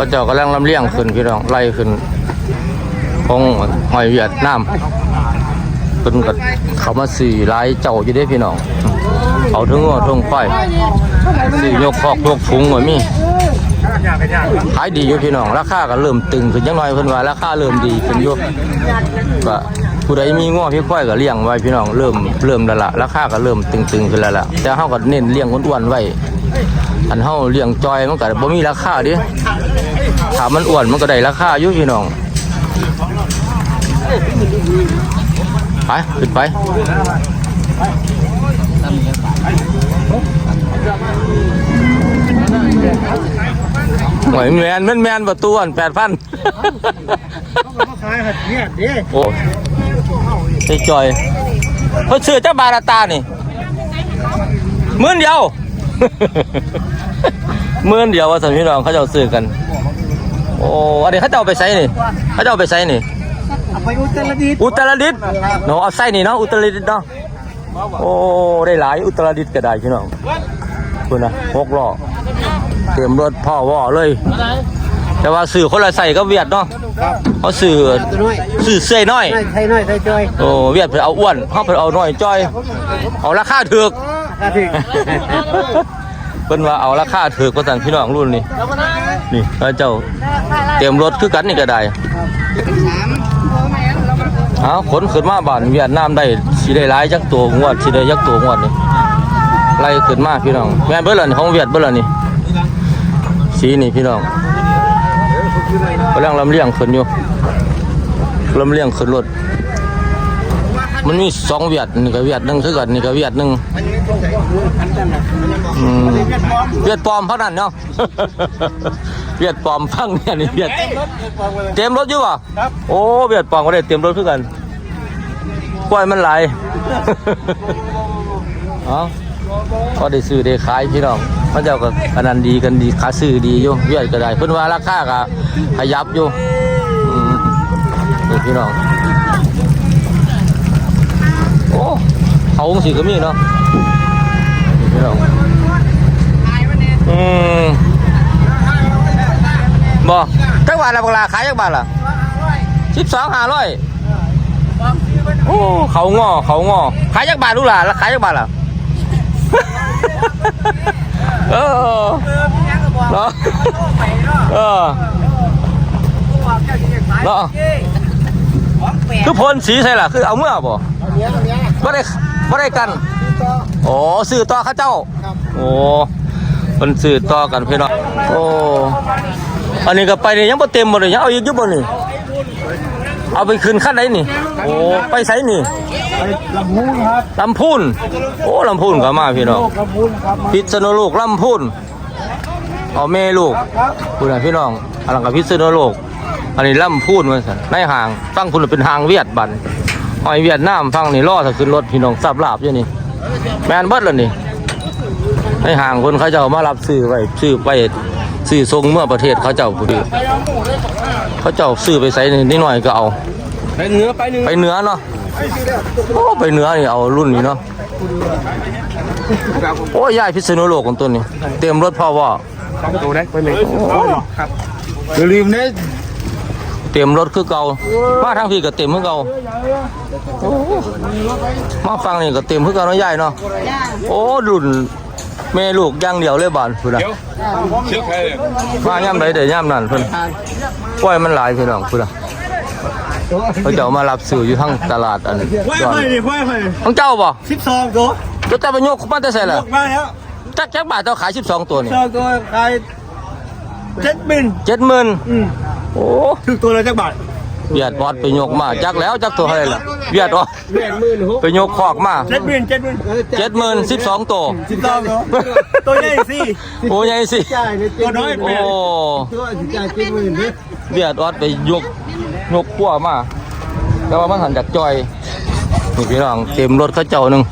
เขาเจ้ากำลังลำเลียงขึ้นพี่น้องไล่ขึ้นของหอยเวียดนามเป็นกับเขามาสี่หลายเจ้าอยู่เด้พี่น้อง เอาถึงว่าถึงไฟสี่ยกคอกยกพุงไว้มีขายดีอยู่พี่น้อง ราคาก็เริ่มตึงขึ้นจังน่อยเพิ่นว่าราคาเริ่มดีขึ้นอยู่ก็ผู้ใดมีง้อพี่ควายก็เลี้ยงไว้พี่น้องเริ่มเริ่มแล้วล่ะราคาก็เริ่มตึงๆขึ้นแล้วล่ะแต่เฮาก็เน้นเลี้ยงอ้วนๆไว้อันเฮาเลี้ยงจอยมันก็บ่มีราคาดิ ถ้ามันอ้วนมันก็ได้ราคาอยู่พี่น้อง ไปขึ้นไปหวยแมนแมนแมนประตูอันแปดพันขายหัดเนี่ยเด้โอ้ไอ้จอยเพิ่นซื้อเจ้าบาราตานี่หมื่นเดียวหมื่นเดียวว่าสันพี่น้องเขาเจ้าซื้อกัน โอ้อันนี้เขาเจ้าเอาไปใส่นี่เขาเจ้าเอาไปใส่นี่เอาไปอุตรดิตถ์อุตรดิตถ์เนาะเอาไส้นี่เนาะอุตรดิตถ์เนาะโอ้ได้หลายอุตรดิตถ์ก็ได้พี่น้องคุณนะหกล้อเตรียมรถพ่อว่อเลย แต่ว่าสื่อคนละใส่ก็เวียดเนาะเขาสื่อตัวน้อยสื่อเสื้อน้อยไทยน้อยไทยจอยโอ้เวียดเพิ่นเอาอ้วนเขาเพิ่นเอาน้อยจ้อย เอาราคาถูกกระถิ่งเพิ่นว่าเอาราคาถูกกว่าสั่นพี่น้องรุ่นนี้ นี่พระเจ้าเตรียมรถคือกันนี่ก็ได้เอาขนขึ้นมาบ้านเวียดนามได้สิได้หลายจักตัวงวดสิได้จักตัวงวดนี่ไล่ขึ้นมาพี่น้องแม่เบิ่ล่ะนี่ของเวียดเบิ่ล่ะนี่สีนี่พี่น้องกำลังลำเลียงขึ้นอยู่ลำเลียงขึ้นรถ มันมีสองเวียดนี่ก็เวียดหนึ่งคือกันนี่ก็เวียดหนึ่งอืมเวียดปลอมเพรานั้นเนาะ เวียดปลอมพังเนี่ยนี่เวียดเต็มรถอยู่ป่ะโอ้เบียดปลองก็ได้เต็มรถคือกันกล้วยมันไหลายเอาก็ได้ซื้อได้ขายพี่น้องพระเจ้าก็อันนั้นดีกันดีขาซื้อดีอยู่เวียดก็ได้เพิ่นว่าราคาก็ขยับอยู่พี่น้องโอ้เขา องสีก็มีเนาะพี่น้องอืมบ่จักบาทละบักลาขายจักบาทละสิบสองห้าร้อยโอ้เขางอเขางอขายจักบาทลูหล่ะแล้วขายจักบาทล่ะเออเนาะเออเนาะคือพ่นสีใช่ล่ะคือเอาเมื่อบ่บ่ได้ บ่ได้กัน โอ้ซื้อต่อเข้าเจ้า โอ้มันซื้อต่อกันพี่น้อง โอ้ อันนี้ก็ไปนี่ยังบ่เต็มบ่เลยยังเอาอีกอยู่บ่นี่ เอาไปคืนขั้นไหนนี่ โอ้ ไปไสนี่ลำพูนครับลำพูน โอ้ลำพูนก็มาพี่น้อง ลำพูนครับพิษณุโลกลำพูนเอาแม่ลูกคุณน่ะพี่น้องอันนั้นก็พิษณุโลก อันนี้ลำพูนว่าซั่นในห่างฟังคุณเป็นห่างเวียดบัน หอยเวียดนามฟังนี่รอถ้าขึ้นรถพี่น้องสับลาบอยู่นี่ แม่นเบิดแล้วนี่ในห่างคนเขาเจ้ามารับซื้อไว้ซื้อไปซื้อทรงเมื่อประเทศเขาเจ้าผู้ดีเขาเจ้าซื้อไปใส่นิดหน่อยก็เอา ไปเหนือไปเหนือไปเหนือเนาะโอ้ไปเหนือนี่เอารุ่นนี้เนาะโอ้ยยายพิษณุโลกของตัวนี้ เตรียมรถพ่อว่าตัวได้ไปเลยครับอย่าลืมนะ เตรียมรถคือเก่ามาทางพี่ก็เต็มคือเก่าโอ้มาฟังนี่ก็เต็มคือเก่าเนาะยายเนาะโอ้รุ่นแม่ลูกอย่างเดียวเลยบานพุ่นน่ะเชื่อใครเลยมาย่ำใดแต่ย่ำนั่นเพิ่นปล่อยมันหลายพี่น้องพุ่นน่ะเขาเจ้ามารับซื้ออยู่ทางตลาดอันไหวย้อนไปดิไหวไปของเจ้าบ่สิบสองตัวเจ้าแต่ไปโยกมาแต่ใส่ล่ะมาแล้วจักจักบาทเจ้าขาย12ตัวนี่สองตัวขายเจ็ดบิน70,000อืม โอ้ถึงตัวละจักบาทเวียดบอดไปโยกมาจักแล้วจักตัวเท่าไหร่ล่ะเวียดบอดแปดหมื่นหกไปโยกคอกมาเจ็ดบินเจ็ดบิน70,000 12ตัวสิบสองตัวตัวใหญ่สิโอ้ใหญ่สิตัวน้อยโอ้แปดตัวสิจ่ายเจ็ดหมื่นเนี่ยเวียดบอดไปโยกโยกขั้วมาแต่ว่ามันหันจากจอยนี่พี่น้องเต็มรถเขาเจ้าหนึง